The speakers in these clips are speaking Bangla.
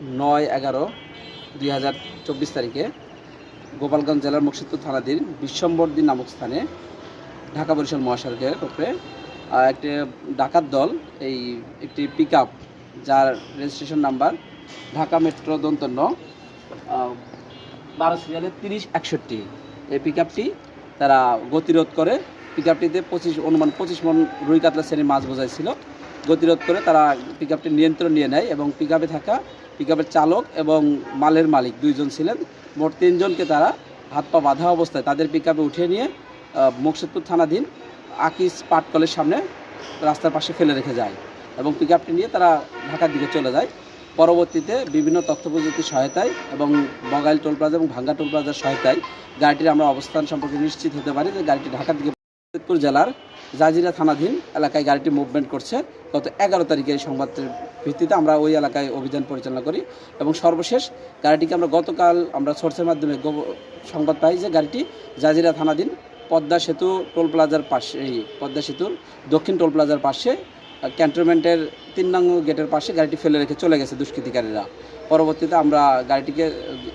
নয় এগারো দুই হাজার চব্বিশ তারিখে গোপালগঞ্জ জেলার মুর্শিদপুর থানাধীন বিশ্বম্বরদিন নামক স্থানে ঢাকা বরিশাল মহাসড়কের উপরে একটি ডাকাত দল, এই একটি পিক যার রেজিস্ট্রেশন নাম্বার ঢাকা মেট্রো দন্তন্য বারো সিরিয়ালের তিরিশ একষট্টি। এই পিক তারা গতিরোধ করে পিক আপটিতে পঁচিশ, অনুমান পঁচিশ মন রুই কাতলা শ্রেণির মাছ বোঝাইছিল। গতিরোধ করে তারা পিক আপটি নিয়ন্ত্রণ নিয়ে নেয় এবং পিক থাকা পিক চালক এবং মালের মালিক দুইজন ছিলেন। মোট তিনজনকে তারা হাত পা বাঁধা অবস্থায় তাদের পিক উঠিয়ে নিয়ে মুকসিদপুর থানাধীন আকিস পাটকলের সামনে রাস্তার পাশে ফেলে রেখে যায় এবং পিক নিয়ে তারা ঢাকার দিকে চলে যায়। পরবর্তীতে বিভিন্ন তথ্য প্রযুক্তির সহায়তায় এবং বগাইল টোল প্লাজা এবং ভাঙ্গা টোল প্লাজার সহায়তায় গাড়িটির আমরা অবস্থান সম্পর্কে নিশ্চিত হতে পারি যে গাড়িটি ঢাকার দিকে জেলার জাজিরা থানাধীন এলাকায় গাড়িটি মুভমেন্ট করছে। গত এগারো তারিখে এই সংবাদের ভিত্তিতে আমরা ওই এলাকায় অভিযান পরিচালনা করি এবং সর্বশেষ গাড়িটিকে আমরা গতকাল আমরা সোর্সের মাধ্যমে সংবাদ পাই যে গাড়িটি জাজিরা থানাধীন পদ্মা সেতু টোল প্লাজার পাশে, এই পদ্মা সেতুর দক্ষিণ টোল প্লাজার পাশে ক্যান্টনমেন্টের তিন নং গেটের পাশে গাড়িটি ফেলে রেখে চলে গেছে দুষ্কৃতিকারীরা। পরবর্তীতে আমরা গাড়িটিকে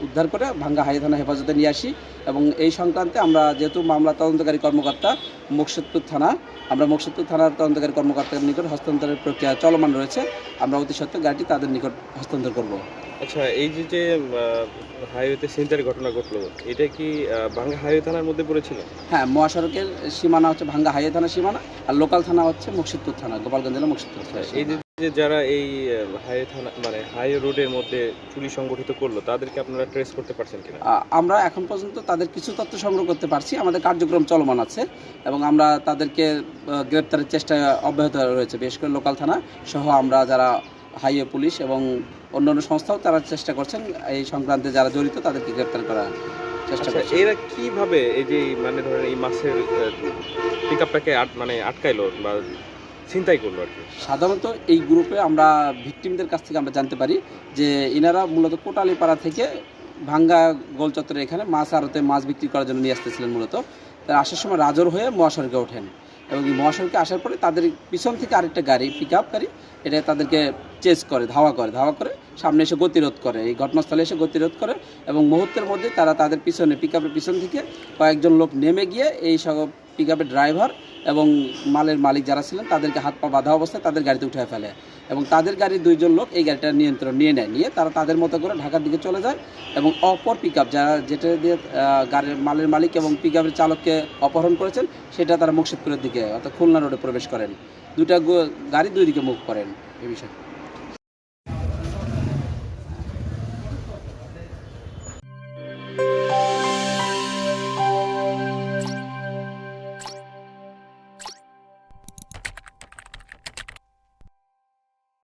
উদ্ধার করে ভাঙ্গা হাই থানা হেফাজতে নিয়ে আসি এবং এই সংক্রান্তে আমরা যেহেতু মামলা তদন্তকারী কর্মকর্তা মুকসিদপুর থানা। আমরা মুকসুদপুর থানার তদন্তকারী কর্মকর্তার নিকট হস্তান্তরের প্রক্রিয়া চলমান রয়েছে। আমরা অতি সত্ত্বেও গাড়িটি তাদের নিকট হস্তান্তর করব। আচ্ছা এই যে যে হাইওয়েতে সেন্টারের ঘটনা ঘটলো এটা কি ভাঙ্গা হাইওয়ে থানার মধ্যে পড়েছিল? হ্যাঁ মহাসড়কের সীমানা হচ্ছে ভাঙ্গা হাইওয়ে থানার সীমানা আর লোকাল থানা হচ্ছে মুকসিদপুর থানা গোপালগঞ্জ জেলা মুকসিদপুর থানা এই যে যে যারা এই হাইওয়ে থানা মানে হাইওয়ে রোডের মধ্যে চুরি সংগঠিত করল তাদেরকে আপনারা ট্রেস করতে পারছেন কিনা? আমরা এখন পর্যন্ত তাদের কিছু তথ্য সংগ্রহ করতে পারছি। আমাদের কার্যক্রম চলমান আছে এবং আমরা তাদেরকে গ্রেপ্তারের চেষ্টা অব্যাহত রয়েছে। বিশেষ করে লোকাল থানা সহ আমরা যারা হাইওয়ে পুলিশ এবং অন্যান্য সংস্থাও তারা চেষ্টা করছেন এই সংক্রান্তে যারা জড়িত তাদেরকে গ্রেপ্তার করার চেষ্টা আচ্ছা করছে। এরা কীভাবে এই যে মানে ধরেন এই মাছের পিক আপটাকে মানে আটকাইলো বা চিন্তাই করল আর কি। সাধারণত এই গ্রুপে আমরা ভিকটিমদের কাছ থেকে আমরা জানতে পারি যে এনারা মূলত কোটালিপাড়া থেকে ভাঙ্গা গোল চত্বরে এখানে মাছ আড়তে মাছ বিক্রি করার জন্য নিয়ে আসতেছিলেন মূলত। তারা আসার সময় রাজর হয়ে মহাসড়কে ওঠেন এবং মহাসড়কে আসার পরে তাদের পিছন থেকে আরেকটা গাড়ি পিক আপ গাড়ি, এটা তাদেরকে চেস করে, ধাওয়া করে ধাওয়া করে সামনে এসে গতিরোধ করে। এই ঘটনাস্থলে এসে গতিরোধ করে এবং মুহূর্তের মধ্যে তারা তাদের পিছনে পিক পিছন থেকে কয়েকজন লোক নেমে গিয়ে এই সব পিক ড্রাইভার এবং মালের মালিক যারা ছিলেন তাদেরকে হাত পা বাঁধা অবস্থায় তাদের গাড়িতে উঠে ফেলে এবং তাদের গাড়ির দুইজন লোক এই গাড়িটা নিয়ন্ত্রণ নিয়ে নেয়। নিয়ে তারা তাদের মতো করে ঢাকার দিকে চলে যায় এবং অপর পিক আপ যারা যেটা দিয়ে গাড়ির মালের মালিক এবং পিক আপের চালককে অপহরণ করেছেন, সেটা তারা মুর্শিদপুরের দিকে অর্থাৎ খুলনা রোডে প্রবেশ করেন। দুটা গাড়ি দুই দিকে মুখ করেন এই বিষয়ে।